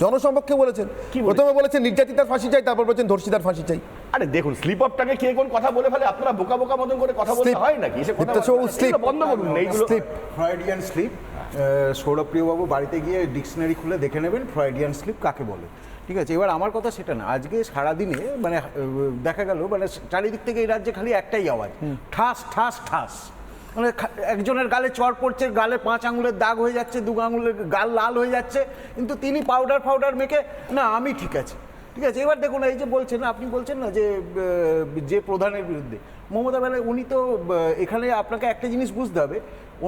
জনসম্পর্কে বলেছেন। কি প্রথমে বলেছেন নির্যাতিতার ফাঁসি চাই তারপর বলেছেন ধর্ষিতার ফাঁসি চাই। আরে দেখুন স্লিপ অফটাকে কে কোন কথা বলে ফেলে আপনারা বোকা বোকা মতন করে কথা বলতে হয় নাকি? সে কথা দীপ্তবাবু, বলা- slip. এগুলো বন্ধ করুন এইগুলো Slip. Freudian slip. সৌরভপ্রিয়বাবু বাড়িতে গিয়ে ডিকশনারি খুলে দেখে নেবেন ফ্রয়েডিয়ান স্লিপ কাকে বলে। ঠিক আছে এবার আমার কথা সেটা না আজকে সারাদিনে মানে দেখা গেল মানে চারিদিক থেকে এই রাজ্যে খালি একটাই আওয়াজ ঠাস ঠাস ঠাস। মানে একজনের গালে চর পড়ছে, গালে পাঁচ আঙুলের দাগ হয়ে যাচ্ছে, দু আঙুলের গাল লাল হয়ে যাচ্ছে, কিন্তু তিনি পাউডার ফাউডার মেখে, না, আমি ঠিক আছে। ঠিক আছে এবার দেখুন এই যে বলছেন আপনি বলছেন না যে যে প্রধানের বিরুদ্ধে। মমতা ব্যানার্জি উনি তো এখানে আপনাকে একটা জিনিস বুঝতে হবে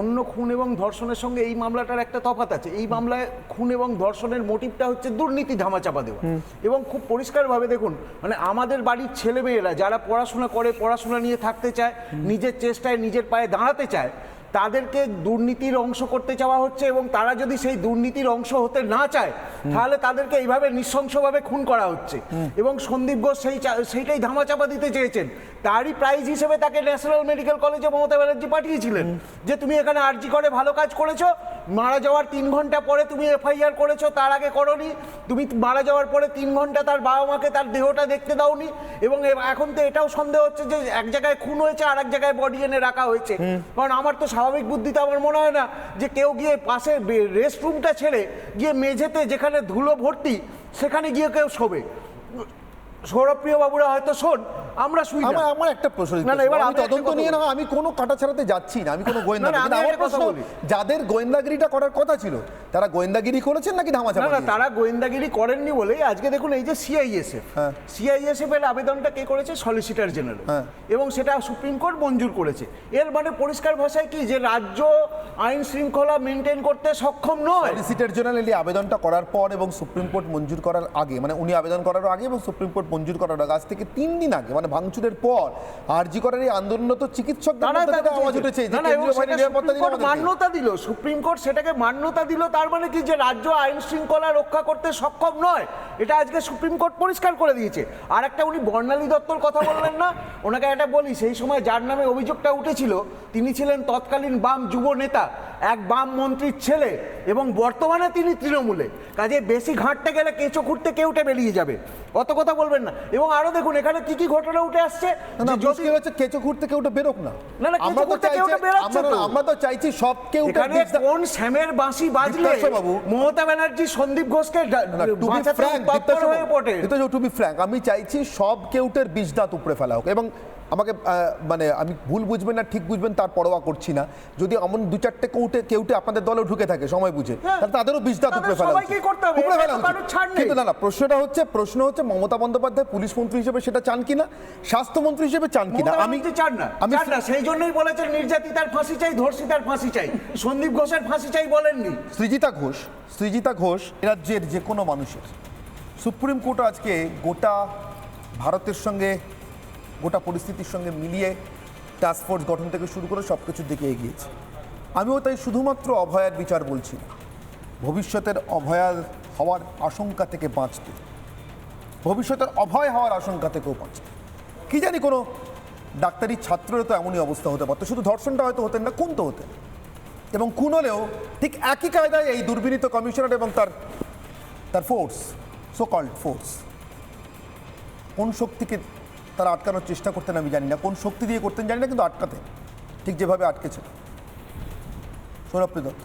অন্য খুন এবং ধর্ষণের সঙ্গে এই মামলাটার একটা তফাৎ আছে। এই মামলায় খুন এবং ধর্ষণের মোটিভটা হচ্ছে দুর্নীতি ধামাচাপা দেওয়া। এবং খুব পরিষ্কারভাবে দেখুন মানে আমাদের বাড়ির ছেলেমেয়েরা যারা পড়াশোনা করে পড়াশোনা নিয়ে থাকতে চায় নিজের চেষ্টায় নিজের পায়ে দাঁড়াতে চায় তাদেরকে দুর্নীতির অংশ করতে চাওয়া হচ্ছে এবং তারা যদি সেই দুর্নীতির অংশ হতে না চায়, তাহলে তাদেরকে এইভাবে নৃশংসভাবে খুন করা হচ্ছে। এবং সন্দীপ ঘোষ সেই সেইটাই ধামাচাপা দিতে চেয়েছেন। তারই প্রাইজ হিসেবে তাকে ন্যাশনাল মেডিকেল কলেজে মমতা ব্যানার্জি পাঠিয়েছিলেন যে, তুমি এখানে আর্জি করে ভালো কাজ করেছ মারা যাওয়ার তিন ঘণ্টা পরে তুমি এফআইআর করেছ তার আগে করনি। তুমি মারা যাওয়ার পরে তিন ঘণ্টা তার বাবা মাকে তার দেহটা দেখতে দাওনি এবং এখন তো এটাও সন্দেহ হচ্ছে যে এক জায়গায় খুন হয়েছে আর এক জায়গায় বডি এনে রাখা হয়েছে। কারণ আমার তো স্বাভাবিক বুদ্ধিতে আমার মনে হয় না যে কেউ গিয়ে পাশে রেস্ট রুমটা ছেড়ে গিয়ে মেঝেতে যেখানে ধুলো ভর্তি সেখানে গিয়ে কেউ শোবে। সৌরভপ্রিয় বাবুরা হয়তো শোন আমরা শুই না। আমার আমার একটা প্রশ্ন না, না, এবার আমি তদন্ত নিয়ে না আমি কোনো কাটা ছাড়াতে যাচ্ছি না আমি কোনো গোয়েন্দা না, কিন্তু আমার কথা প্রশ্ন বলি। যাদের গোয়েন্দাগিরিটা করার কথা ছিল তারা গোয়েন্দাগিরি করেছেন নাকি ধামা না না তারা গোয়েন্দাগিরি করেননি বলেই আজকে দেখুন এই যে সিআইএসএফ হ্যাঁ। সিআইএসএফ এর আবেদনটা কে করেছে? সলিসিটার জেনারেল হ্যাঁ। এবং সেটা সুপ্রিম কোর্ট মঞ্জুর করেছে। এর মানে পরিষ্কার ভাষায় কি? যে রাজ্য আইন শৃঙ্খলা মেনটেন করতে সক্ষম নয়। সলিসিটার জেনারেল এই আবেদনটা করার পর এবং সুপ্রিম কোর্ট মঞ্জুর করার আগে মানে উনি আবেদন করার আগে এবং সুপ্রিম কোর্ট মঞ্জুর করার আজ থেকে তিন দিন আগে মানে ভাঙচুরের পর আরজি করার এই দিন কোর্ট মান্যতা দিল সুপ্রিম কোর্ট সেটাকে মান্যতা দিল তার মানে কি? যে রাজ্য আইন শৃঙ্খলা রক্ষা করতে সক্ষম নয় এটা আজকে সুপ্রিম কোর্ট পরিষ্কার করে দিয়েছে। আর একটা উনি বর্ণালী দত্তর কথা বললেন না? ওনাকে একটা বলি সেই সময় যার নামে অভিযোগটা উঠেছিল তিনি ছিলেন তৎকালীন বাম যুব নেতা এক বাম মন্ত্রীর ছেলে এবং বর্তমানে তিনি তৃণমূলে। কাজে বেশি ঘাঁটতে গেলে কেঁচো খুঁড়তে কেউটে বেরিয়ে যাবে। অত কথা বলবেন না। এবং আরও দেখুন এখানে কি কি ঘটনা উঠে আসছে? যদি হচ্ছে কেঁচো খুঁড়তে কেউ বেরোক না। না, না, কেঁচো আমরা তো খুঁড়তে চাইছি বেরোচ্ছে আমরা তো। আমরা তো চাইছি সব কেউ এখানে কোন শ্যামের বাঁশি বাজলে বাবু। মমতা ব্যানার্জি সন্দীপ ঘোষকে বাঁচাতে হয়ে পড়ে টু বি ফ্র্যাঙ্ক আমি চাইছি সব কেউটের বিষদাঁত উপড়ে ফেলা হোক। এবং আমাকে মানে আমি ভুল বুঝবেন না ঠিক বুঝবেন তার পরোয়া করছি না। যদি এমন দু চারটে কেউটে কেউটে আপনাদের দলে ঢুকে থাকে সময় বুঝে হ্যাঁ। তাহলে তাদেরও দাঁত উপড়ে ফেলা উপড়ে ফেলা। কিন্তু না না প্রশ্নটা হচ্ছে প্রশ্ন হচ্ছে মমতা বন্দ্যোপাধ্যায় পুলিশ মন্ত্রী হিসেবে সেটা চান কিনা? স্বাস্থ্যমন্ত্রী হিসেবে চান কিনা? আমি চান না আমি চান না সেই জন্যই বলেছেন নির্যাতিতার ফাঁসি চাই ধর্ষিতার ফাঁসি চাই। সন্দীপ ঘোষের ফাঁসি চাই বলেননি। সৃজিতা ঘোষ সৃজিতা ঘোষ রাজ্যের যে কোনো মানুষের। সুপ্রিম কোর্ট আজকে গোটা ভারতের সঙ্গে গোটা পরিস্থিতির সঙ্গে মিলিয়ে টাস্ক ফোর্স গঠন থেকে শুরু করে সব কিছুর দিকে এগিয়েছে। আমিও তাই শুধুমাত্র অভয়ার বিচার বলছি। ভবিষ্যতের অভয়ার হওয়ার আশঙ্কা থেকে বাঁচতে। ভবিষ্যতের অভয় হওয়ার আশঙ্কা থেকেও বাঁচতে। কি জানি কোনো ডাক্তারি ছাত্রেরও তো এমনই অবস্থা হতে পারতো। শুধু ধর্ষণটা হয়তো হতেন না কোন তো হতেন। এবং খুন হলেও ঠিক একই কায়দায় এই দুর্বিনীত কমিশনার এবং তার তার ফোর্স সো কল্ড ফোর্স কোন শক্তিকে তারা আটকানোর চেষ্টা করতেন, আমি জানি না। কোন শক্তি দিয়ে করতেন জানি না, কিন্তু আটকাতেন। ঠিক যেভাবে আটকেছে। সৌরভ দত্ত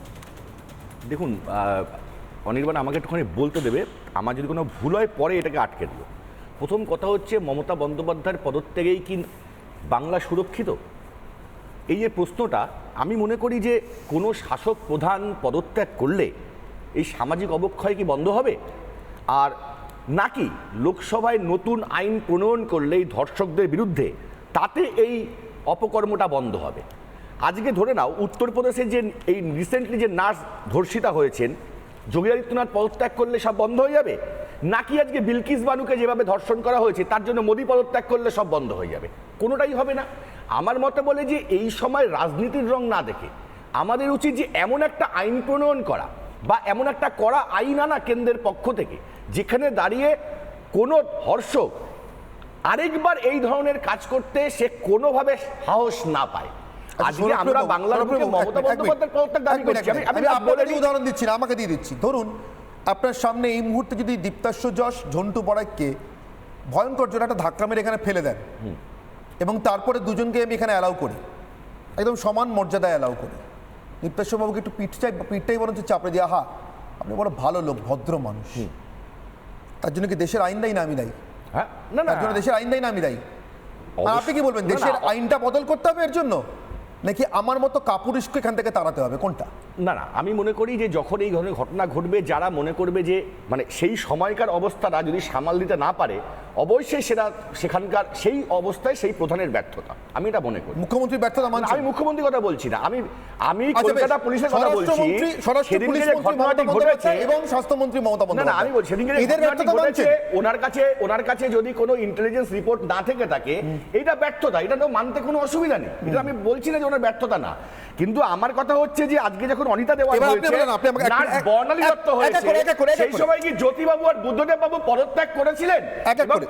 দেখুন অনির্বাণ আমাকে একটুখানি বলতে দেবে, আমার যদি কোনো ভুল হয়, পরে এটাকে আটকে দিল প্রথম কথা হচ্ছে, মমতা বন্দ্যোপাধ্যায়ের পদত্যাগেই কি বাংলা সুরক্ষিত? এই যে প্রশ্নটা, আমি মনে করি যে কোনো শাসক প্রধান পদত্যাগ করলে এই সামাজিক অবক্ষয় কি বন্ধ হবে? আর নাকি লোকসভায় নতুন আইন প্রণয়ন করলে এই ধর্ষকদের বিরুদ্ধে? তাতে এই অপকর্মটা বন্ধ হবে। আজকে ধরে নাও, উত্তরপ্রদেশে যে এই রিসেন্টলি যে নার্স ধর্ষিতা হয়েছেন, যোগী আদিত্যনাথ পদত্যাগ করলে সব বন্ধ হয়ে যাবে? নাকি আজকে বিলকিস বানুকে যেভাবে ধর্ষণ করা হয়েছে, তার জন্য মোদী পদত্যাগ করলে সব বন্ধ হয়ে যাবে? কোনোটাই হবে না। আমার মতে বলে যে এই সময় রাজনীতির রং না দেখে, আমাদের উচিত যে এমন একটা আইন প্রণয়ন করা বা এমন একটা করা আইন আনা কেন্দ্রের পক্ষ থেকে। যেখানে দাঁড়িয়ে কোনো ধর্ষক আরেকবার এই ধরনের কাজ করতে সে কোনোভাবে সাহস না পায়। আচ্ছা, আজকে আমরা বাংলার মমতা বন্দ্যোপাধ্যায়ের পদত্যাগ দাবি করছি। আমি আপনাকে উদাহরণ দিচ্ছি না আমাকে দিয়ে দিচ্ছি। ধরুন আপনার সামনে এই মুহূর্তে যদি দীপ্তাশ্ব যশ ঝন্টু বড়াইকে ভয়ঙ্কর জোরে একটা ধাক্কা মেরে এখানে ফেলে দেন এবং তারপরে দুজনকে আমি এখানে অ্যালাউ করি একদম সমান মর্যাদায় অ্যালাউ করি দীপ্তাশ্ব বাবুকে একটু পিঠটাই পিঠটাই বরঞ্চ চাপড়ে দিয়ে আহা আপনি বড় ভালো লোক ভদ্র মানুষ। তার জন্য কি দেশের আইন দেয় না আমি দায়ী? হ্যাঁ না না। তার জন্য দেশের আইন দেয় না আমি দায়ী? আর আপনি কি বলবেন দেশের আইনটা বদল করতে হবে এর জন্য? নাকি আমার মতো কাপুরুষকে এখান থেকে তাড়াতে হবে? কোনটা? না না আমি মনে করি যে যখন এই ধরনের ঘটনা ঘটবে যারা মনে করবে যে মানে সেই সময়কার অবস্থাটা যদি সামাল দিতে না পারে অবশ্যই সেটা সেখানকার সেই অবস্থায় সেই প্রধানের ব্যর্থতা। আমি এটা মনে করি। মুখ্যমন্ত্রী ব্যর্থতা না, মানছে আমি মুখ্যমন্ত্রীর কথা বলছি না। আমি আমি আচ্ছা, কলকাতা পুলিশের কথা বলছি। সেদিনকে পুলিশ যে ঘটনাটি ঘটেছে এবং স্বাস্থ্যমন্ত্রী মমতা না না আমি বলছি সেদিনকে এদের ব্যর্থতা ঘটেছে ওনার কাছে ওনার কাছে যদি কোনো ইন্টেলিজেন্স রিপোর্ট না থেকে থাকে এটা ব্যর্থতা। এটা তো মানতে কোনো অসুবিধা নেই। এটা আমি বলছি না যে ওনার ব্যর্থতা না। কিন্তু আমার কথা হচ্ছে যে আজকে যখন অনিতা দেওয়া হয়েছে বর্ণালী দত্ত হয়েছে। সেই সময় কি জ্যোতিবাবু আর বুদ্ধদেব বাবু পদত্যাগ করেছিলেন।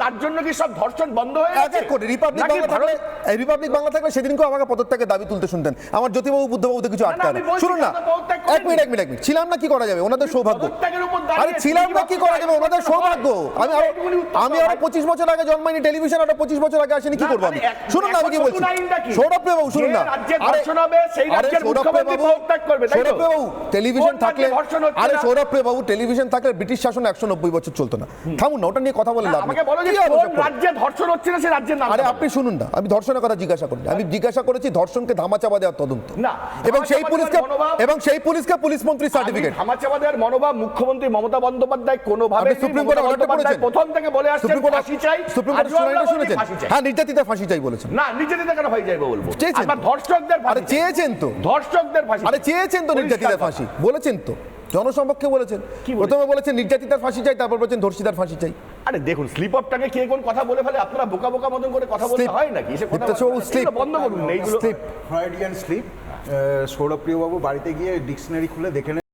তার জন্য কি সব ধর্ষণ বন্ধ হয়ে এক গেছে? এক করে রিপাবলিক বাংলা থাকলে রিপাবলিক বাংলা থাকলে সেদিনকেও আমাকে পদত্যাগের দাবি তুলতে শুনতেন। আমার জ্যোতিবাবু বুদ্ধবাবু তো কিছু আটকা আটকায় শুনুন না। এক মিনিট এক মিনিট এক মিনিট। ছিলাম না কি করা যাবে? ওনাদের সৌভাগ্য। উপর আরে ছিলাম না কি করা? যাবে ওনাদের সৌভাগ্য। আমি আমি আরও পঁচিশ বছর আগে জন্মাইনি টেলিভিশন আরও পঁচিশ বছর আগে আসেনি কি করব আমি? শুনুন না আমি কি বলছি? সৌরভ বাবু শুনুন না। আরে রাজ্যের সৌরভ মুখ্যমন্ত্রী বাবু করবে, সৌরভ বাবু টেলিভিশন থাকলে আরে সৌরভ বাবু টেলিভিশন থাকলে ব্রিটিশ শাসন একশো নব্বই বছর চলতো না। থামুন না ওটা নিয়ে কথা বলে লাভ নেই। আমাকে বলো যে কোন রাজ্যে ধর্ষণ হচ্ছে না সে রাজ্যের নাম আরে আপনি শুনুন না আমি ধর্ষণের কথা জিজ্ঞাসা করিনি। আমি জিজ্ঞাসা করেছি ধর্ষণকে ধামাচাপা দেওয়ার তদন্ত। না, এবং সেই পুলিশকে এবং সেই পুলিশকে পুলিশ মন্ত্রী সার্টিফিকেট ধামাচাপা দেওয়ার মনোভাব মুখ্যমন্ত্রী মমতা বন্দ্যোপাধ্যায় কোনোভাবে সুপ্রিম কোর্টে অর্ডারটা পড়েছেন প্রথম থেকে বলে আসছেন সুপ্রিম কোর্ট ফাঁসি চাই সুপ্রিম আমরা শুনানিটা শুনেছেন। হ্যাঁ নির্যাতিতা ফাঁসি চাই বলেছেন। না নিজেদের কেন হয়ে যাবে বলব? চেয়েছেন। আবার ধর্ষকদের আরে। চেয়েছেন তো। ধর্ষকদের ফাঁসি আরে চেয়েছেন তো কথা। ফাঁসি। বলেছেন তো। জনসম্পর্কে বলেছেন। প্রথমে বলেছেন নির্যাতিতার ফাঁসি চাই তারপর বলেছেন ধর্ষিতার ফাঁসি চাই। আরে দেখুন স্লিপ অফটাকে কে কোন কথা বলে ফেলে? আপনারা বোকা বোকা মতন করে কথা বলতে হয় নাকি? এসব কথা বলতে-. এগুলো বন্ধ করুন এইগুলো Slip. ফ্রয়েডিয়ান স্লিপ সৌরভপ্রিয়বাবু বাড়িতে গিয়ে ডিকশনারি খুলে দেখে